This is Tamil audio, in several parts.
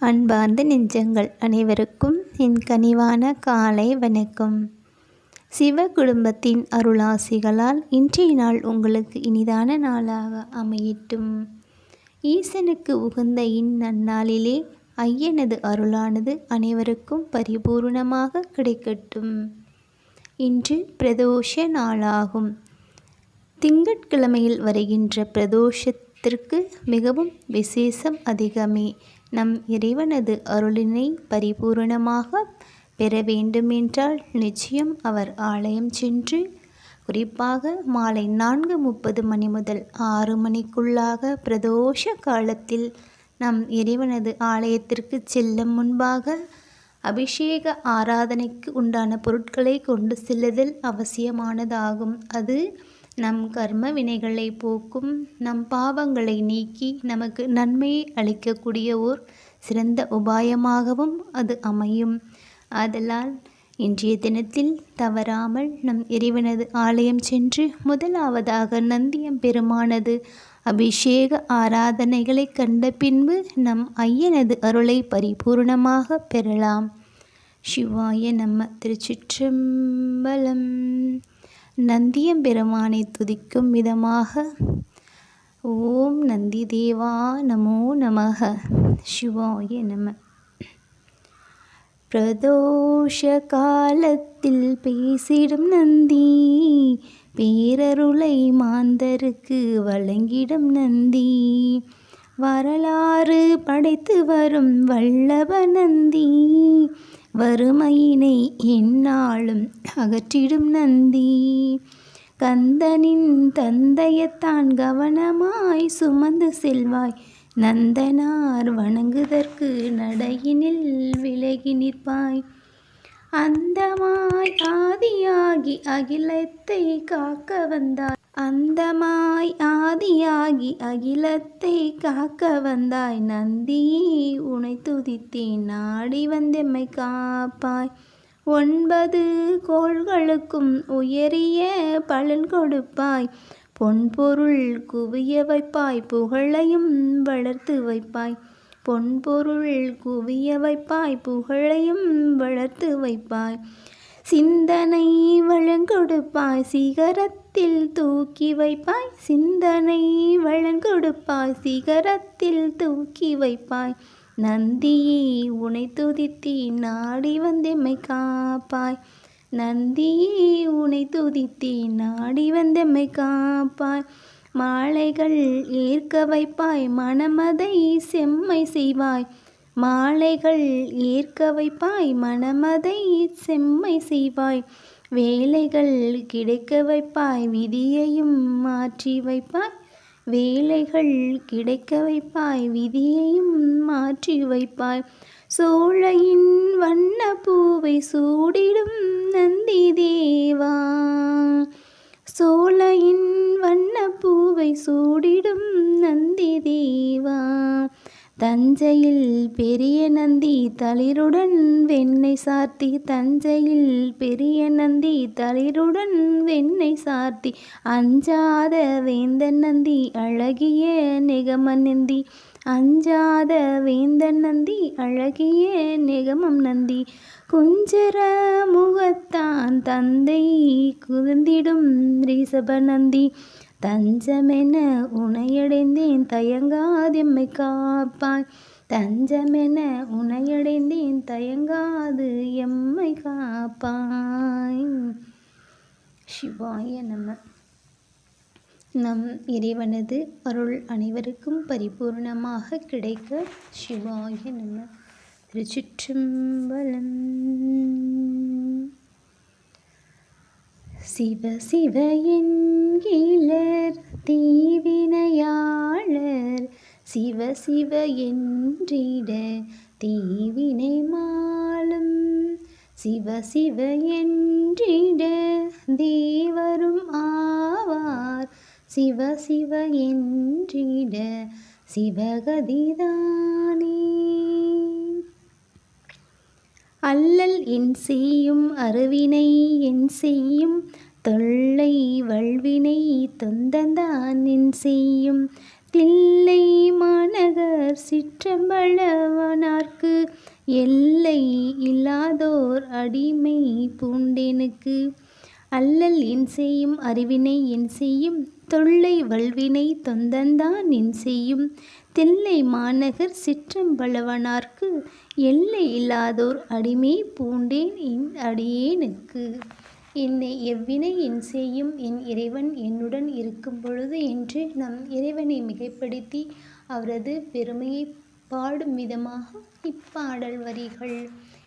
அன்பார்ந்த நெஞ்சங்கள் அனைவருக்கும் என் கனிவான காலை வணக்கம். சிவ குடும்பத்தின் அருளாசிகளால் இன்றைய நாள் உங்களுக்கு இனிதான நாளாக அமையட்டும். ஈசனுக்கு உகந்த இந்நன்னாளிலே ஐயனது அருளானது அனைவருக்கும் பரிபூர்ணமாக கிடைக்கட்டும். இன்று பிரதோஷ நாளாகும். திங்கட்கிழமையில் வருகின்ற பிரதோஷத்திற்கு மிகவும் விசேஷம் அதிகமே. நம் இறைவனது அருளினை பரிபூரணமாக பெற வேண்டுமென்றால் நிச்சயம் அவர் ஆலயம் சென்று குறிப்பாக மாலை நான்கு முப்பது மணி முதல் ஆறு மணிக்குள்ளாக பிரதோஷ காலத்தில் நம் இறைவனது ஆலயத்திற்கு செல்லும் முன்பாக அபிஷேக ஆராதனைக்கு உண்டான பொருட்களை கொண்டு செல்லுதல் அவசியமானதாகும். அது நம் கர்ம வினைகளை போக்கும் நம் பாவங்களை நீக்கி நமக்கு நன்மையை அளிக்கக்கூடிய ஓர் சிறந்த உபாயமாகவும் அது அமையும். ஆதலால் இன்றைய தினத்தில் தவறாமல் நம் இறைவனது ஆலயம் சென்று முதலாவதாக நந்தியம் பெருமானது அபிஷேக ஆராதனைகளை கண்ட பின்பு நம் ஐயனது அருளை பரிபூர்ணமாக பெறலாம். சிவாய நம்ம திருச்சிற்றம்பலம். நந்தியம்பெருமானை துதிக்கும் விதமாக ஓம் நந்தி தேவா நமோ நமக. சிவாய நம. பிரதோஷ காலத்தில் பேசிடும் நந்தி பேரருளை மாந்தருக்கு வழங்கிடும் நந்தி. வரலாறு படைத்து வரும் வல்லப நந்தி வறுமையினை என்னாலும் அகற்றிடும் நந்தி. கந்தனின் தந்தையத்தான் கவனமாய் சுமந்து செல்வாய். நந்தனார் வணங்குதற்கு நடையினில் விலகி நிற்பாய். அந்தமாய் ஆதியாகி அகிலத்தை காக்க வந்தாய். அந்தமாய் ஆதியாகி அகிலத்தை காக்க வந்தாய். நந்தி உனை துதித்தேன். நாடி வந்தெம்மை காப்பாய். ஒன்பது கோள்களுக்கும் உயரிய பலன் கொடுப்பாய். பொன்பொருள் குவிய வைப்பாய். புகழையும் வளர்த்து வைப்பாய். பொன்பொருள் குவிய வைப்பாய். புகழையும் வளர்த்து வைப்பாய். சிந்தனை வழங்கொடுப்பாய் சிகரத்தில் தூக்கி வைப்பாய். சிந்தனை வழங்கொடுப்பாய் சிகரத்தில் தூக்கி வைப்பாய். நந்தியே உனை துதித்தி நாடி வந்தெம்மை காப்பாய். நந்தியே உனை துதித்தி நாடி வந்தெம்மை காப்பாய். மாலைகள் ஏற்க வைப்பாய் மணமதை செம்மை செய்வாய். மாலைகள் ஏற்க வைப்பாய் மனமதை செம்மை செய்வாய். வேலைகள் கிடைக்க வைப்பாய் விதியையும் மாற்றி வைப்பாய். வேலைகள் கிடைக்க வைப்பாய் விதியையும் மாற்றி வைப்பாய். சோழையின் வண்ண பூவை சூடிடும் நந்தி தேவா. சோழையின் வண்ண பூவை சூடிடும் நந்தி தேவா. தஞ்சையில் பெரிய நந்தி தளிருடன் வெண்ணை சார்த்தி. தஞ்சையில் பெரிய நந்தி தளிருடன் வெண்ணை சார்த்தி. அஞ்சாத வேந்தன் நந்தி அழகிய நிகம நந்தி. அஞ்சாத வேந்தன் நந்தி அழகிய நிகமம் நந்தி. குஞ்சர முகத்தான் தந்தை குதிர்ந்திடும் ரிஷப நந்தி. தஞ்சமென உனையடைந்தேன் தயங்காதெம்மை காப்பாய். தஞ்சமென உனையடைந்தேன் தயங்காது எம்மை காப்பாய். சிவாய நம. நம் இறைவனது அருள் அனைவருக்கும் பரிபூர்ணமாக கிடைக்க சிவாய நம. திருச்சிற்றம்பலம். சிவ சிவ என்கிலர் தீவினையாளர். சிவ சிவ என்றிட தீவினை மாலும் சிவ சிவ என்றிட தேவரும் ஆவார். சிவ சிவ என்றிட சிவகதிதானே. அல்லல் என் செய்யும் அருவினை என் செய்யும் தொல்லை வல்வினை தொந்தந்தான் என் செய்யும். தில்லை மாநகர் சிற்றம்பளவனார்க்கு எல்லை இல்லாதோர் அடிமை பூண்டேனுக்கு. அல்லல் என் செய்யும் அறிவினை என் செய்யும் தொல்லை வல்வினை தொந்தந்தான் என் செய்யும். தில்லை மாநகர் சிற்றம்பளவனார்க்கு எல்லை இல்லாதோர் அடிமை பூண்டேன் என் அடியேனுக்கு. என்னை எவ்வினை என் செய்யும் என் இறைவன் என்னுடன் இருக்கும் பொழுது என்று நம் இறைவனை மிகைப்படுத்தி அவரது பெருமையை பாடும் விதமாக இப்பாடல் வரிகள்.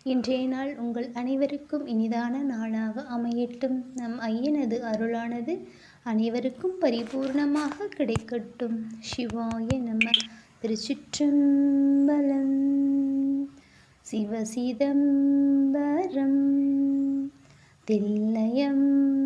இன்றைய நாள் உங்கள் அனைவருக்கும் இனிதான நாளாக அமையட்டும். நம் ஐயனது அருளானது அனைவருக்கும் பரிபூர்ணமாக கிடைக்கட்டும். சிவாய நம்ம திருச்சிற்றம்பலம். சிவசிதம்பரம். தில்லயம்